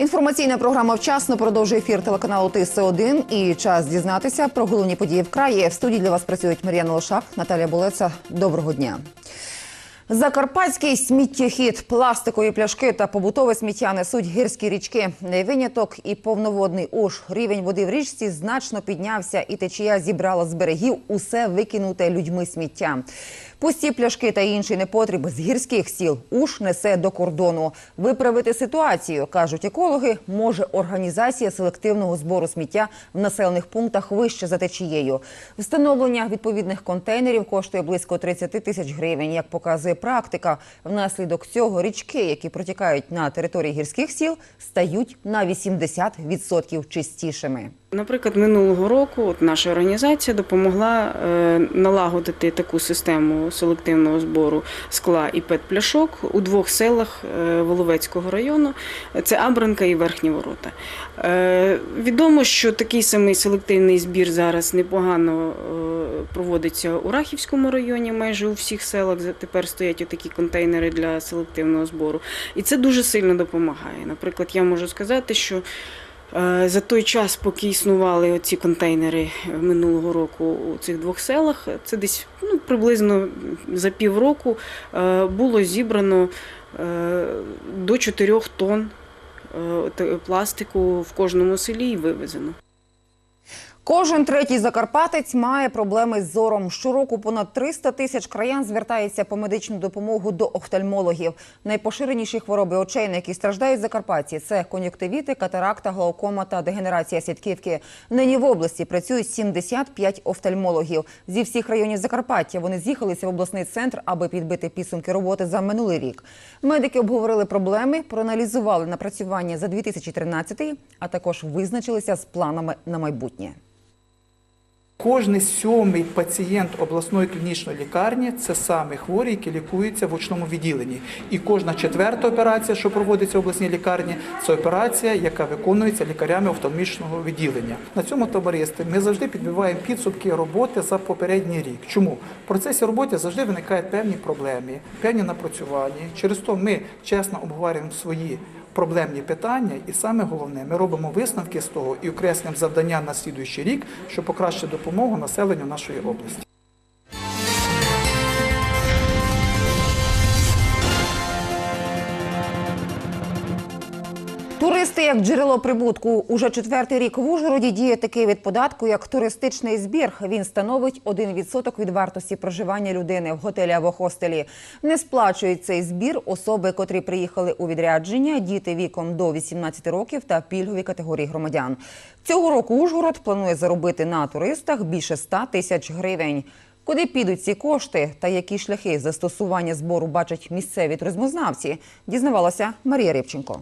Інформаційна програма вчасно продовжує ефір телеканалу ТС1 і час дізнатися про головні події в краї. В студії для вас працюють Мар'яна Лошак, Наталія Болеца. Доброго дня. Закарпатський сміттєхід, пластикові пляшки та побутове сміття несуть гірські річки. Не виняток і повноводний уж. Рівень води в річці значно піднявся, і течія зібрала з берегів усе викинуте людьми сміття. Пусті пляшки та інший непотріб з гірських сіл уж несе до кордону. Виправити ситуацію, кажуть екологи, може організація селективного збору сміття в населених пунктах вище за течією. Встановлення відповідних контейнерів коштує близько 30 тисяч гривень. Як показує практика, внаслідок цього річки, які протікають на території гірських сіл, стають на 80% чистішими. Наприклад, минулого року от наша організація допомогла е, налагодити таку систему селективного збору скла і пет-пляшок у двох селах е, Воловецького району. Це Абранка і Верхні Ворота. Е, відомо, що такий самий селективний збір зараз непогано проводиться у Рахівському районі, майже у всіх селах тепер стоять такі контейнери для селективного збору. І це дуже сильно допомагає. Наприклад, я можу сказати, що За той час, поки існували ці контейнери минулого року у цих двох селах, це десь ну, приблизно за півроку е, було зібрано е, до 4 тонн е, пластику в кожному селі і вивезено. Кожен третій закарпатець має проблеми з зором. Щороку понад 300 тисяч краян звертається по медичну допомогу до офтальмологів. Найпоширеніші хвороби очей, на які страждають закарпатці, це кон'юктивіти, катаракта, глаукома та дегенерація сітківки. Нині в області працюють 75 офтальмологів. Зі всіх районів Закарпаття вони з'їхалися в обласний центр, аби підбити підсумки роботи за минулий рік. Медики обговорили проблеми, проаналізували напрацювання за 2013, а також визначилися з планами на майбутнє. Кожний сьомий пацієнт обласної клінічної лікарні це саме хворі, які лікуються в очному відділенні. І кожна четверта операція, що проводиться в обласній лікарні, це операція, яка виконується лікарями офтальмічного відділення. На цьому товаристві ми завжди підбиваємо підсумки роботи за попередній рік. Чому в процесі роботи завжди виникають певні проблеми, певні напрацювання. Через то ми чесно обговорюємо свої проблемні питання, і саме головне, ми робимо висновки з того і окреслюємо завдання на слідуючий рік, щоб покращити допомогу населенню нашої області. Туристи як джерело прибутку. Уже четвертий рік в Ужгороді діє такий від податку, як туристичний збір. Він становить 1% від вартості проживання людини в готелі або хостелі. Не сплачують цей збір особи, котрі приїхали у відрядження, діти віком до 18 років та пільгові категорії громадян. Цього року Ужгород планує заробити на туристах більше 100 тисяч гривень. Куди підуть ці кошти та які шляхи застосування збору бачать місцеві туризмознавці, дізнавалася Марія Рибченко.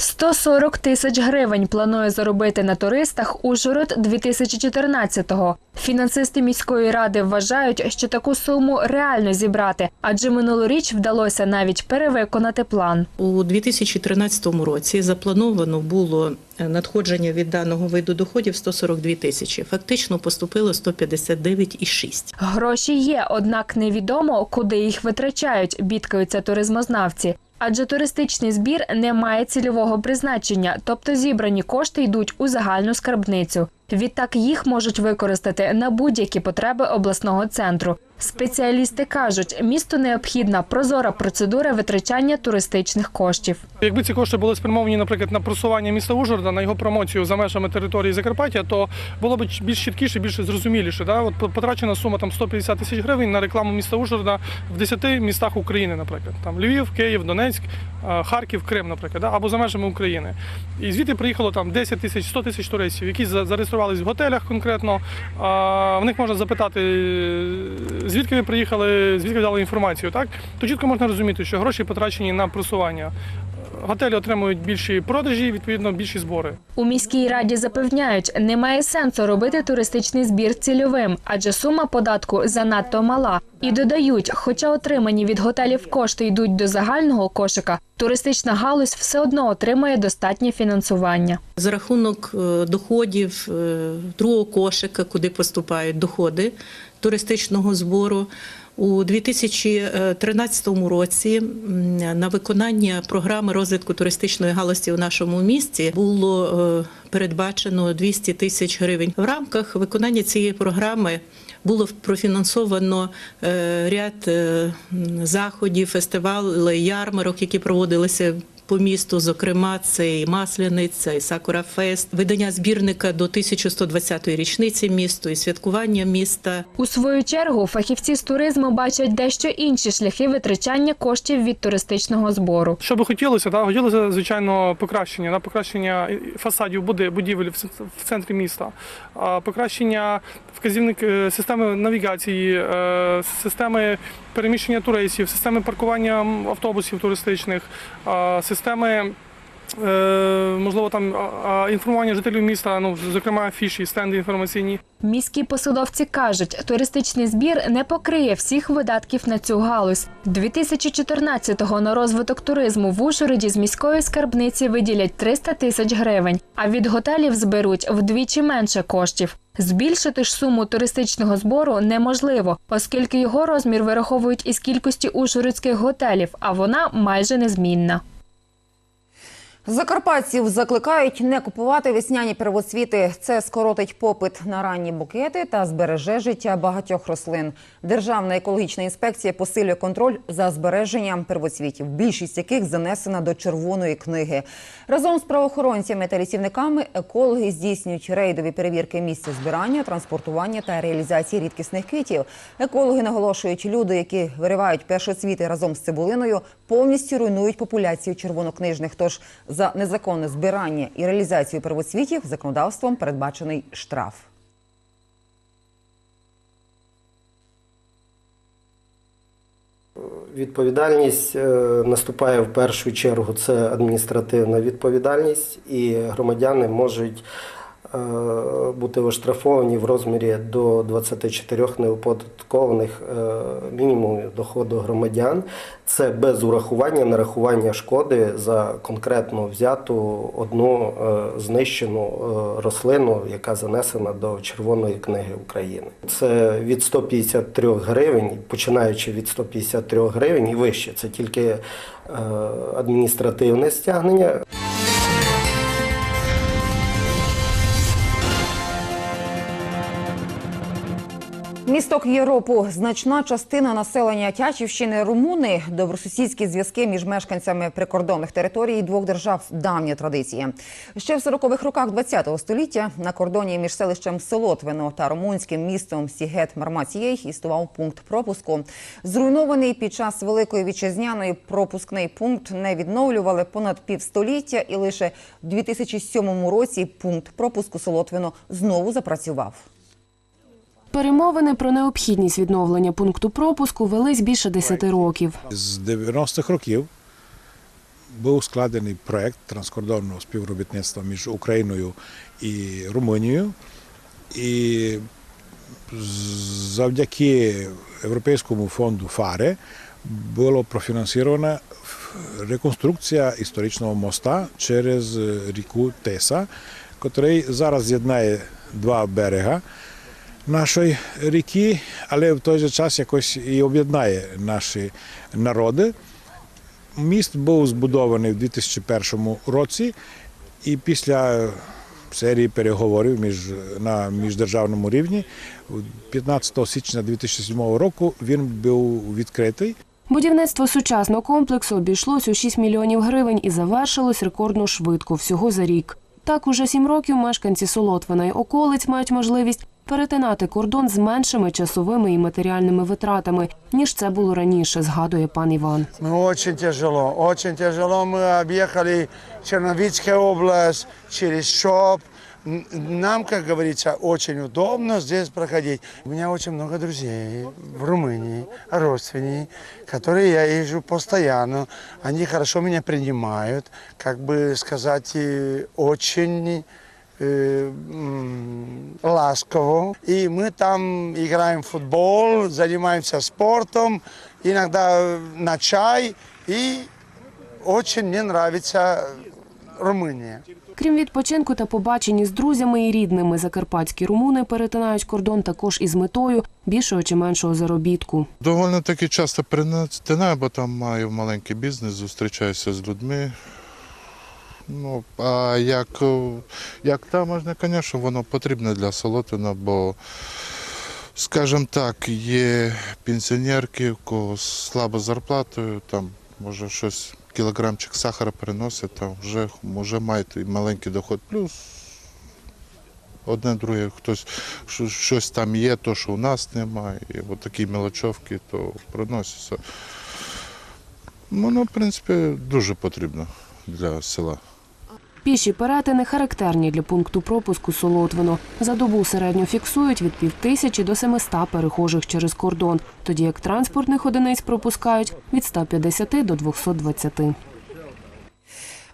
140 тисяч гривень планує заробити на туристах Ужгород 2014-го. Фінансисти міської ради вважають, що таку суму реально зібрати, адже минулоріч вдалося навіть перевиконати план. У 2013 році заплановано було е, надходження від даного виду доходів 142 тисячі. Фактично поступило 159,6. Гроші є, однак невідомо, куди їх витрачають, бідкаються туризмознавці. Адже туристичний збір не має цільового призначення, тобто зібрані кошти йдуть у загальну скарбницю. Відтак їх можуть використати на будь-які потреби обласного центру. Спеціалісти кажуть, місту необхідна прозора процедура витрачання туристичних коштів. Якби ці кошти були спрямовані, наприклад, на просування міста Ужгорода, на його промоцію за межами території Закарпаття, то було б більш чіткіше, більш зрозуміліше. От потрачена сума там 150 тисяч гривень на рекламу міста Ужгорода в 10 містах України, наприклад. Там Львів, Київ, Донецьк, Харків, Крим, наприклад, або за межами України. І звідти приїхало там 10 тисяч, 100 тисяч туристів, які за- зареєструвались в готелях конкретно. В них можна запитати, звідки ви приїхали, звідки взяли інформацію. Так? То чітко можна розуміти, що гроші потрачені на просування. Готелі отримують більші продажі, відповідно, більші збори. У міській раді запевняють, немає сенсу робити туристичний збір цільовим, адже сума податку занадто мала. І додають, хоча отримані від готелів кошти йдуть до загального кошика, туристична галузь все одно отримує достатнє фінансування. За рахунок е, доходів е, другого кошика, куди поступають доходи туристичного збору, У 2013 році на виконання програми розвитку туристичної галузі у нашому місті було е, передбачено 200 тисяч гривень. В рамках виконання цієї програми було профінансовано е, ряд е, заходів, фестивалів, ярмарок, які проводилися. По місту, зокрема, це і Масляниця, і Сакура Фест, видання збірника до 1120-ї річниці місту, і святкування міста. У свою чергу фахівці з туризму бачать дещо інші шляхи витрачання коштів від туристичного збору. Що би хотілося, да, хотілося, звичайно, покращення, да, покращення фасадів будівель в центрі міста, покращення вказівник е, системи навігації, е, системи переміщення туристів, системи паркування автобусів туристичних, системи. Можливо, там інформування жителів міста, ну зокрема афіші, стенди інформаційні. Міські посадовці кажуть, туристичний збір не покриє всіх видатків на цю галузь. 2014-го на розвиток туризму в Ужгороді з міської скарбниці виділять 300 тисяч гривень, а від готелів зберуть вдвічі менше коштів. Збільшити ж суму туристичного збору неможливо, оскільки його розмір вираховують із кількості ужгородських готелів, а вона майже незмінна. Закарпатців закликають не купувати весняні первоцвіти. Це скоротить попит на ранні букети та збереже життя багатьох рослин. Державна екологічна інспекція посилює контроль за збереженням первоцвітів, більшість яких занесена до червоної книги. Разом з правоохоронцями та лісівниками екологи здійснюють рейдові перевірки місця збирання, транспортування та реалізації рідкісних квітів. Екологи наголошують, люди, які виривають першоцвіти разом з цибулиною, повністю руйнують популяцію червонокнижних. Тож за незаконне збирання і реалізацію первоцвітів законодавством передбачений штраф. Відповідальність е, наступає в першу чергу. Це адміністративна відповідальність, і громадяни можуть бути оштрафовані в розмірі до 24 неоподаткованих е, мінімумів доходу громадян. Це без урахування нарахування шкоди за конкретно взяту одну е, знищену е, рослину, яка занесена до Червоної книги України. Це від 153 гривень, починаючи від 153 гривень і вище. Це тільки е, адміністративне стягнення. Місток Європу значна частина населення Тячівщини румуни. Добросусідські зв'язки між мешканцями прикордонних територій двох держав давня традиція. Ще в 40-х роках ХХ століття на кордоні між селищем Солотвино та румунським містом Сігет Мармацієй існував пункт пропуску. Зруйнований під час великої вітчизняної пропускний пункт не відновлювали понад півстоліття, і лише в 2007 році пункт пропуску Солотвино знову запрацював. Перемовини про необхідність відновлення пункту пропуску велись більше 10 років. З 90-х років був складений проект транскордонного співробітництва між Україною і Румунією. І завдяки Європейському фонду ФАРЕ було профінансована реконструкція історичного моста через ріку Теса, який зараз з'єднає два берега нашої ріки, але в той же час якось і об'єднає наші народи. Міст був збудований в 2001 році, і після серії переговорів між, на міждержавному рівні 15 січня 2007 року він був відкритий. Будівництво сучасного комплексу обійшлось у 6 мільйонів гривень і завершилось рекордно швидко, всього за рік. Так, уже сім років мешканці Солотвина й околиць мають можливість перетинати кордон з меншими часовими і матеріальними витратами, ніж це було раніше, згадує пан Іван. Ну, очень тяжело, очень тяжело. Мы объехали Черновицкая область через ШОП. Н- Нам, как говорится, очень удобно здесь проходить. У меня очень много друзей в Румынии, родственники, которые я езжу постоянно. Они хорошо меня принимают, как бы сказать, и очень э, м, ласково. И мы там играем в футбол, занимаемся спортом, иногда на чай. И очень мне нравится Румыния. Крім відпочинку та побачень із друзями і рідними, закарпатські румуни перетинають кордон також із метою більшого чи меншого заробітку. Довольно таки часто перетинаю, бо там маю маленький бізнес, зустрічаюся з людьми. Ну, а як, е, як таможня, звісно, воно потрібне для Солотина, бо, скажімо так, є пенсіонерки, у кого слабо зарплатою, там може щось, кілограмчик сахара приносить, там вже, вже мають і маленький доход. Плюс одне друге, хтось щось там є, то що у нас немає. І такі мелочовки, то приносяться. Воно, в принципі, дуже потрібно для села. Піші перетини характерні для пункту пропуску Солотвино. За добу середньо фіксують від півтисячі до 700 перехожих через кордон, тоді як транспортних одиниць пропускають від 150 до 220.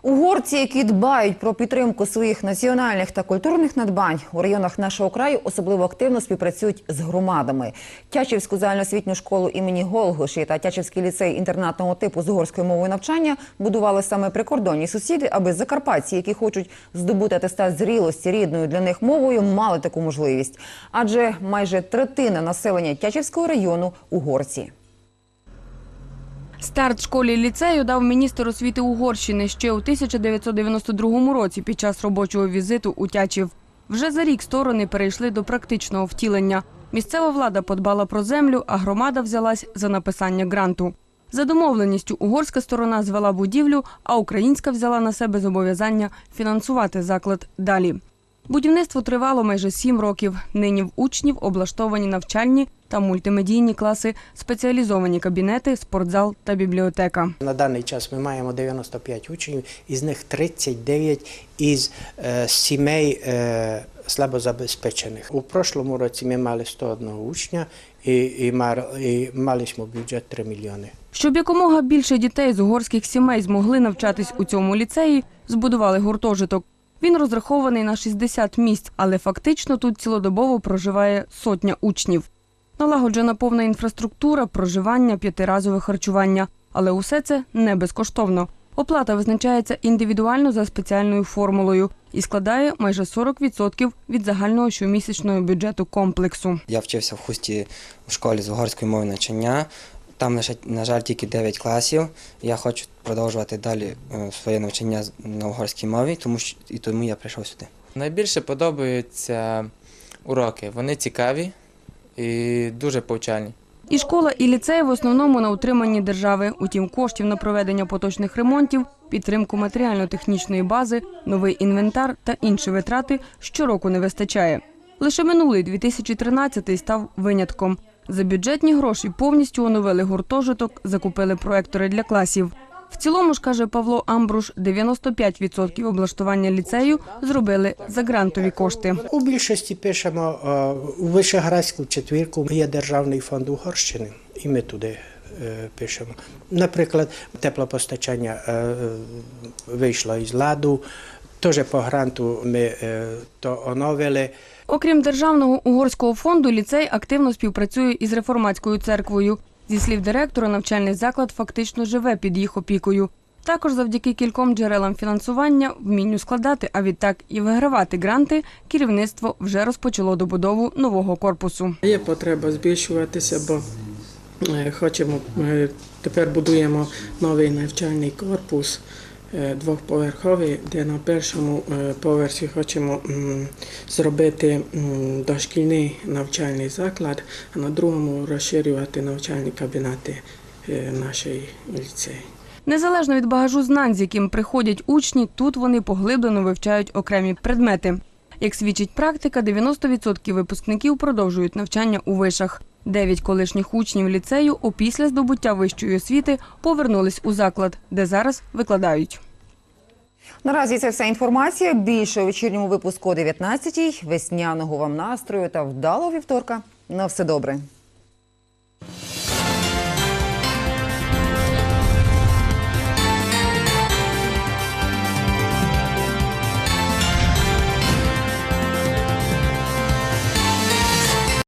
Угорці, які дбають про підтримку своїх національних та культурних надбань у районах нашого краю, особливо активно співпрацюють з громадами. Тячівську загальноосвітню школу імені Голгоші та Тячівський ліцей інтернатного типу з угорською мовою навчання будували саме прикордонні сусіди, аби закарпатці, які хочуть здобути атестат зрілості рідною для них мовою, мали таку можливість. Адже майже третина населення Тячівського району угорці. Старт школі ліцею дав міністр освіти Угорщини ще у 1992 році під час робочого візиту у Тячів. Вже за рік сторони перейшли до практичного втілення. Місцева влада подбала про землю, а громада взялась за написання гранту. За домовленістю угорська сторона звела будівлю, а українська взяла на себе зобов'язання фінансувати заклад далі. Будівництво тривало майже сім років. Нині в учнів облаштовані навчальні та мультимедійні класи, спеціалізовані кабінети, спортзал та бібліотека. На даний час ми маємо 95 учнів, із них 39 із е, сімей е, слабозабезпечених. У прошлому році ми мали 101 учня і, і, мар, і мали бюджет 3 мільйони. Щоб якомога більше дітей з угорських сімей змогли навчатись у цьому ліцеї, збудували гуртожиток. Він розрахований на 60 місць, але фактично тут цілодобово проживає сотня учнів. Налагоджена повна інфраструктура, проживання, п'ятиразове харчування. Але усе це не безкоштовно. Оплата визначається індивідуально за спеціальною формулою і складає майже 40% від загального щомісячного бюджету комплексу. Я вчився в хусті в школі з угорської мови навчання. Там, на жаль, тільки 9 класів. Я хочу продовжувати далі е, своє навчання на угорській мові, тому що і тому я прийшов сюди. Найбільше подобаються уроки. Вони цікаві і дуже повчальні. І школа, і ліцей в основному на утриманні держави. Утім, коштів на проведення поточних ремонтів, підтримку матеріально-технічної бази, новий інвентар та інші витрати щороку не вистачає. Лише минулий 2013 став винятком. За бюджетні гроші повністю оновили гуртожиток, закупили проектори для класів. В цілому ж каже Павло Амбруш, 95% облаштування ліцею зробили за грантові кошти. У більшості пишемо е, у Вишеградську четвірку є державний фонд Угорщини, і ми туди е, пишемо. Наприклад, теплопостачання е, вийшло із ладу, теж по гранту ми то оновили. Окрім державного угорського фонду, ліцей активно співпрацює із реформатською церквою. Зі слів директора, навчальний заклад фактично живе під їх опікою. Також завдяки кільком джерелам фінансування, вмінню складати, а відтак і вигравати гранти, керівництво вже розпочало добудову нового корпусу. Є потреба збільшуватися, бо е, хочемо е, тепер будуємо новий навчальний корпус двохповерховий, де на першому е, поверсі хочемо зробити дошкільний навчальний заклад, а на другому розширювати навчальні кабінети е, нашої ліцеї. Незалежно від багажу знань, з яким приходять учні, тут вони поглиблено вивчають окремі предмети. Як свідчить практика, 90% випускників продовжують навчання у вишах. Дев'ять колишніх учнів ліцею опісля здобуття вищої освіти повернулись у заклад, де зараз викладають. Наразі це вся інформація. Більше у вечірньому випуску о 19-й. Весняного вам настрою та вдалого вівторка. На все добре.